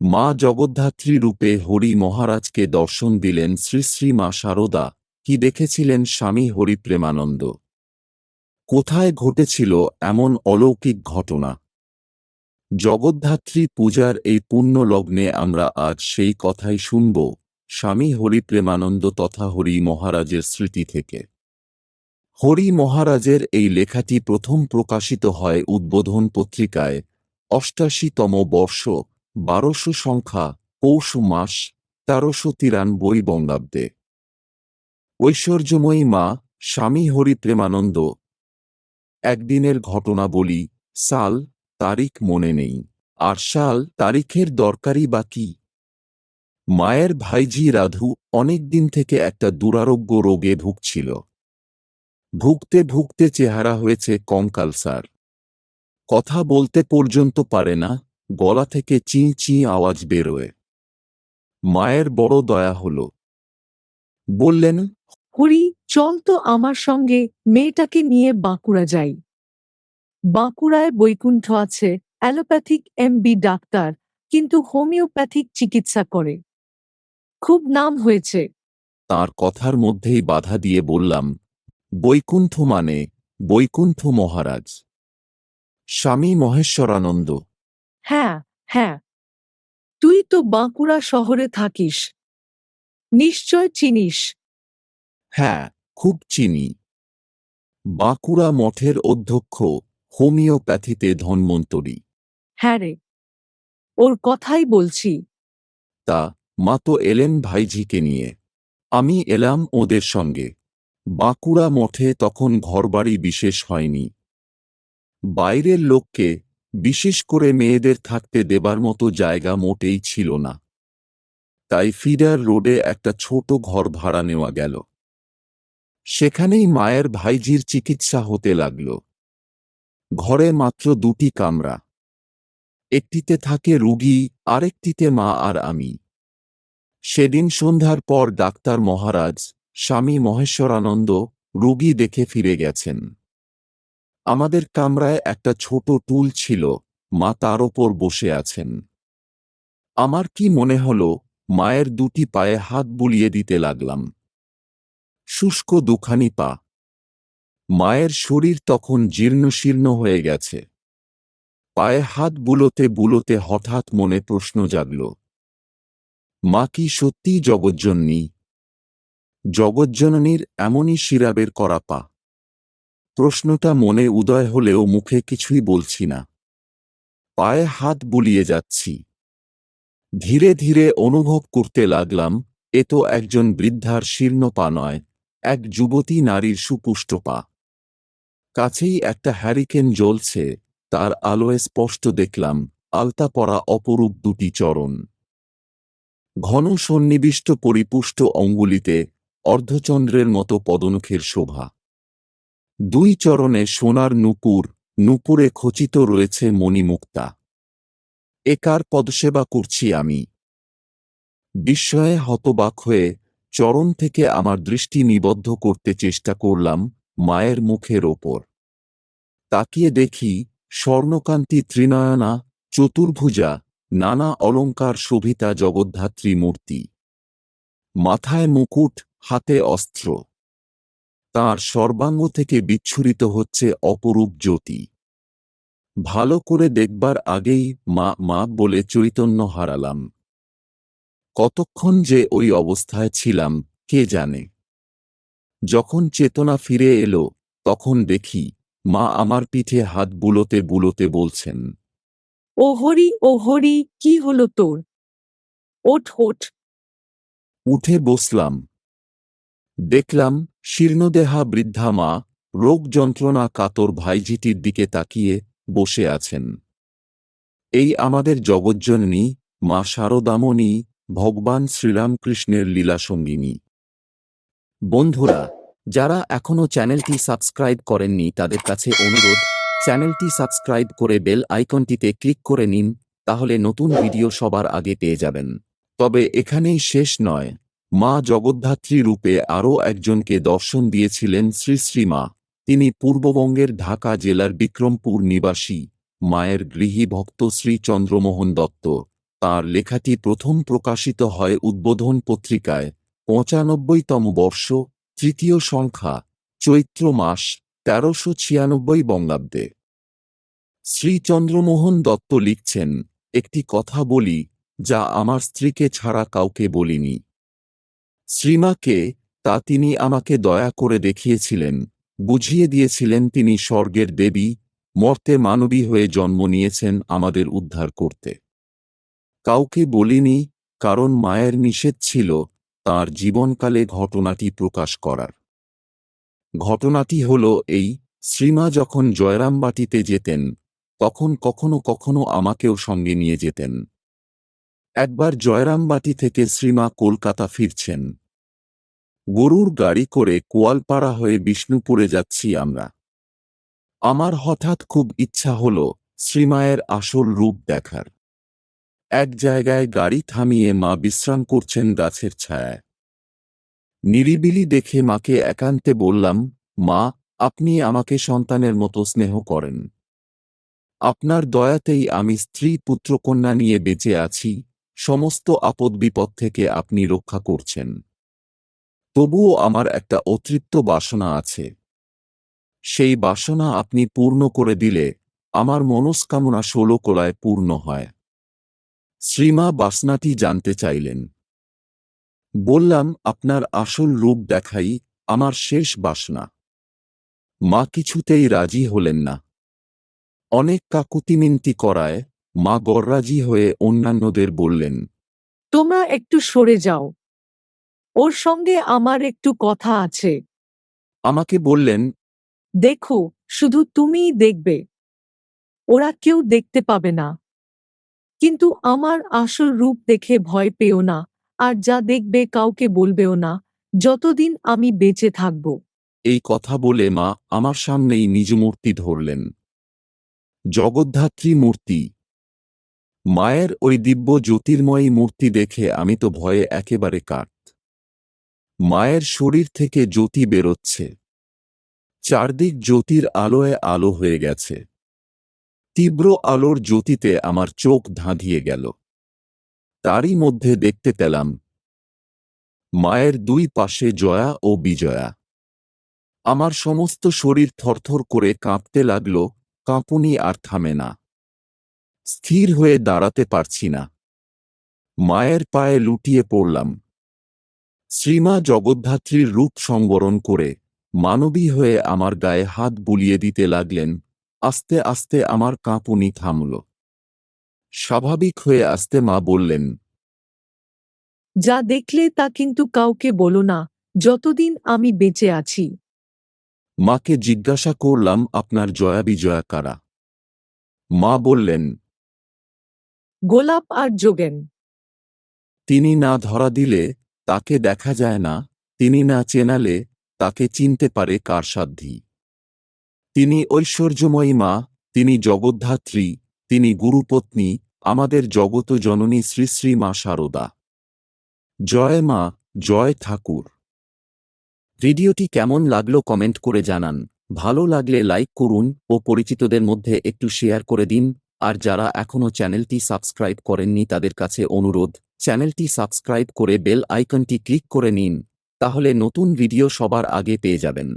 মা জগদ্ধাত্রী রূপে হরি মহারাজকে দর্শন দিলেন শ্রী শ্রী মা শারদা কি দেখেছিলেন স্বামী হরিপ্রেমানন্দ কোথায় ঘটেছিল এমন অলৌকিক ঘটনা? জগদ্ধাত্রী পূজার এই পুণ্য লগ্নে আমরা আজ সেই কথাই শুনব, স্বামী হরিপ্রেমানন্দ তথা হরি মহারাজের স্মৃতি থেকে। হরি মহারাজের এই লেখাটি প্রথম প্রকাশিত হয় উদ্বোধন পত্রিকায়, অষ্টাশিতম বর্ষ বারোশো সংখ্যা, পৌষ মাস, তেরোশো তিরানব্বই বঙ্গাব্দে। ঐশ্বর্যময়ী মা, স্বামী হরিপ্রেমানন্দ একদিনের ঘটনা বলি, সাল, তারিখ মনে নেই। আর সাল, তারিখের দরকারই বা কি? মায়ের ভাইজি রাধু অনেক দিন থেকে একটা দুরারোগ্য রোগে ভুগছিল। ভুগতে ভুগতে চেহারা হয়েছে কঙ্কালসার কথা বলতে পর্যন্ত পারে না। গলা থেকে চি চি আওয়াজ বেরোয়। মায়ের বড় দয়া হল। বললেন হরি চল তো আমার সঙ্গে মেয়েটাকে নিয়ে বাঁকুড়া যাই। বাঁকুড়ায় বৈকুণ্ঠ আছে অ্যালোপ্যাথিক এমবি ডাক্তার কিন্তু হোমিওপ্যাথিক চিকিৎসা করে। খুব নাম হয়েছে। তার কথার মধ্যেই বাধা দিয়ে বললাম বৈকুণ্ঠ মানে বৈকুণ্ঠ মহারাজ। স্বামী মহেশ্বরানন্দ। হ্যাঁ হ্যাঁ। তুই তো বাঁকুড়া শহরে থাকিস। নিশ্চয় চিনিস। হ্যাঁ খুব চিনি। বাঁকুড়া মঠের অধ্যক্ষ হোমিওপ্যাথিতে ধন্বন্তরী। হ্যাঁ রে। ওর কথাই বলছি। তা মা তো এলেন ভাইঝিকে নিয়ে। আমি এলাম ওদের সঙ্গে। বাঁকুড়া মঠে তখন ঘরবাড়ি বিশেষ হয়নি। বাইরের লোককে বিশেষ করে মেয়েদের থাকতে দেবার মতো জায়গা মোটেই ছিল না। তাই ফিডার রোডে একটা ছোট ঘর ভাড়া নেওয়া গেল। সেখানেই মায়ের ভাইজির চিকিৎসা হতে লাগল। ঘরে মাত্র দুটি কামরা। একটিতে থাকে রুগী, আরেকটিতে মা আর আমি। সেদিন সন্ধ্যার পর ডাক্তার মহারাজ, স্বামী মহেশ্বরানন্দ রুগী দেখে ফিরে গেছেন। আমাদের কামরায় একটা ছোট টুল ছিল, মা তার ওপর বসে আছেন। আমার কি মনে হল, মায়ের দুটি পায়ে হাত বুলিয়ে দিতে লাগলাম। শুষ্ক দুখানি পা। মায়ের শরীর তখন জীর্ণশীর্ণ হয়ে গেছে। পায়ে হাত বুলোতে বুলোতে হঠাৎ মনে প্রশ্ন জাগল। মা কি সত্যিই জগজ্জননী? জগজ্জননীর এমনই শিরাবের করা পা। প্রশ্নটা মনে উদয় হলেও মুখে কিছুই বলছি না। পায়ে হাত বুলিয়ে যাচ্ছি। ধীরে ধীরে অনুভব করতে লাগলাম, এ তো একজন বৃদ্ধার শীর্ণ পা নয়, এক যুবতী নারীর সুপুষ্ট পা। কাছেই একটা হ্যারিকেন জ্বলছে, তার আলোয় স্পষ্ট দেখলাম, আলতা পরা অপরূপ দুটি চরণ। ঘন সন্নিবিষ্ট পরিপুষ্ট অঙ্গুলিতে অর্ধচন্দ্রের মতো পদনখের শোভা। দুই চরণে সোনার নুপুর, নুপুরে খচিত রয়েছে মণিমুক্তা। একার পদসেবা করছি আমি? বিস্ময়ে হতবাক হয়ে চরণ থেকে আমার দৃষ্টি নিবদ্ধ করতে চেষ্টা করলাম মায়ের মুখের ওপর। তাকিয়ে দেখি স্বর্ণকান্তি ত্রিনয়না, চতুর্ভুজা, নানা অলঙ্কার শোভিতা জগদ্ধাত্রী মূর্তি। মাথায় মুকুট, হাতে অস্ত্র। তার সর্বাঙ্গ থেকে বিচ্ছুরিত হচ্ছে অপরূপ জ্যোতি। ভালো করে দেখবার আগেই মা মা বলে চৈতন্য হারালাম। কতক্ষণ যে ওই অবস্থায় ছিলাম কে জানে? যখন চেতনা ফিরে এলো তখন দেখি মা আমার পিঠে হাত বুলোতে বুলোতে বলছেন ও হরি ও হরি কি হলো তোর? ওঠ ওঠ। উঠে বসলাম। দেখলাম শীর্ণদেহা বৃদ্ধা মা, রোগ যন্ত্রণা কাতর ভাইঝিটির দিকে তাকিয়ে বসে আছেন। এই আমাদের জগজ্জননী, মা শারদামণি, ভগবান শ্রীরামকৃষ্ণের লীলাসঙ্গিনী। বন্ধুরা, যারা এখনও চ্যানেলটি সাবস্ক্রাইব করেননি, তাদের কাছে অনুরোধ, চ্যানেলটি সাবস্ক্রাইব করে বেল আইকনটিতে ক্লিক করে নিন, তাহলে নতুন ভিডিও সবার আগে পেয়ে যাবেন। তবে এখানেই শেষ নয়। মা জগদ্ধাত্রী রূপে আরও একজনকে দর্শন দিয়েছিলেন শ্রী শ্রীমা তিনি পূর্ববঙ্গের ঢাকা জেলার বিক্রমপুর নিবাসী, মায়ের গৃহী ভক্ত শ্রী চন্দ্রমোহন দত্ত। তার লেখাটি প্রথম প্রকাশিত হয় উদ্বোধন পত্রিকায়। পঁচানব্বইতম বর্ষ, তৃতীয় সংখ্যা, চৈত্র মাস, তেরোশো ছিয়ানব্বই বঙ্গাব্দে। শ্রী চন্দ্রমোহন দত্ত লিখছেন, একটি কথা বলি, যা আমার স্ত্রীকে ছাড়া কাউকে বলিনি। শ্রীমাকে তা তিনি আমাকে দয়া করে দেখিয়েছিলেন। বুঝিয়ে দিয়েছিলেন তিনি স্বর্গের দেবী, মর্তে মানবী হয়ে জন্ম নিয়েছেন আমাদের উদ্ধার করতে। কাউকে বলিনি, কারণ মায়ের নিষেধ ছিল তার জীবনকালে ঘটনাটি প্রকাশ করার। ঘটনাটি হল এই, শ্রীমা যখন জয়রামবাটিতে যেতেন, তখন কখনো কখনো আমাকেও সঙ্গে নিয়ে যেতেন। একবার জয়রামবাটি থেকে শ্রীমা কলকাতা ফিরছেন। গরুর গাড়ি করে কোয়ালপাড়া হয়ে বিষ্ণুপুরে যাচ্ছি আমরা। আমার হঠাৎ খুব ইচ্ছা হল শ্রীমায়ের আসল রূপ দেখার। এক জায়গায় গাড়ি থামিয়ে মা বিশ্রাম করছেন গাছের ছায়ায়। নিরিবিলি দেখে মাকে একান্তে বললাম, মা, আপনি আমাকে সন্তানের মতো স্নেহ করেন। আপনার দয়াতেই আমি স্ত্রী পুত্রকন্যা নিয়ে বেঁচে আছি, সমস্ত আপদ বিপদ থেকে আপনি রক্ষা করছেন। তবুও আমার একটা অতৃপ্ত বাসনা আছে। সেই বাসনা আপনি পূর্ণ করে দিলে আমার মনস্কামনা ষোলো কোলায় পূর্ণ হয়। শ্রীমা বাসনাটি জানতে চাইলেন। বললাম, আপনার আসল রূপ দেখাই আমার শেষ বাসনা। মা কিছুতেই রাজি হলেন না। অনেক কাকুতিমিনতি করায় মা গররাজি হয়ে অন্যান্যদের বললেন, তোমরা একটু সরে যাও। ওর সঙ্গে আমার একটু কথা আছে। আমাকে বললেন দেখো শুধু তুমিই দেখবে। ওরা কেউ দেখতে পাবে না। কিন্তু আমার আসল রূপ দেখে ভয় পেও না আর যা দেখবে কাউকে বলবেও না যতদিন আমি বেঁচে থাকব। এই কথা বলে মা আমার সামনেই নিজ মূর্তি ধরলেন। জগদ্ধাত্রী মূর্তি। মায়ের ওই দিব্য জ্যোতির্ময়ী মূর্তি দেখে আমি তো ভয়ে একেবারে কাট মায়ের শরীর থেকে জ্যোতি বেরোচ্ছে। চারদিক জ্যোতির আলোয় আলো হয়ে গেছে। তীব্র আলোর জ্যোতিতে আমার চোখ ধাঁধিয়ে গেল। তারই মধ্যে দেখতে পেলাম, মায়ের দুই পাশে জয়া ও বিজয়া। আমার সমস্ত শরীর থরথর করে কাঁপতে লাগল, কাঁপুনি আর থামে না। স্থির হয়ে দাঁড়াতে পারছি না। মায়ের পায়ে লুটিয়ে পড়লাম। শ্রীমা জগদ্ধাত্রীর রূপ সংবরণ করে মানবী হয়ে আমার গায়ে হাত বুলিয়ে দিতে লাগলেন আস্তে আস্তে আমার কাঁপুনি থামল। স্বাভাবিক হয়ে আসতে মা বললেন যা দেখলে তা কিন্তু কাউকে বলো না যতদিন আমি বেঁচে আছি। মাকে জিজ্ঞাসা করলাম আপনার জয়া বিজয়া কারা? মা বললেন গোলাপ আর যোগেন। তিনি না ধরা দিলে তাকে দেখা যায় না, তিনি না চেনালে তাকে চিনতে পারে কার সাধ্যি। তিনি ঐশ্বর্যময়ী মা, তিনি জগদ্ধাত্রী, তিনি গুরুপত্নী, আমাদের জগত জননী শ্রী শ্রী মা শারদা জয় মা, জয় ঠাকুর। ভিডিওটি কেমন লাগল কমেন্ট করে জানান। ভালো লাগলে লাইক করুন ও পরিচিতদের মধ্যে একটু শেয়ার করে দিন। আর যারা এখনও চ্যানেলটি সাবস্ক্রাইব করেননি তাদের কাছে অনুরোধ, চ্যানেলটি সাবস্ক্রাইব করে বেল আইকনটি ক্লিক করে নিন, তাহলে নতুন ভিডিও সবার আগে পেয়ে যাবেন।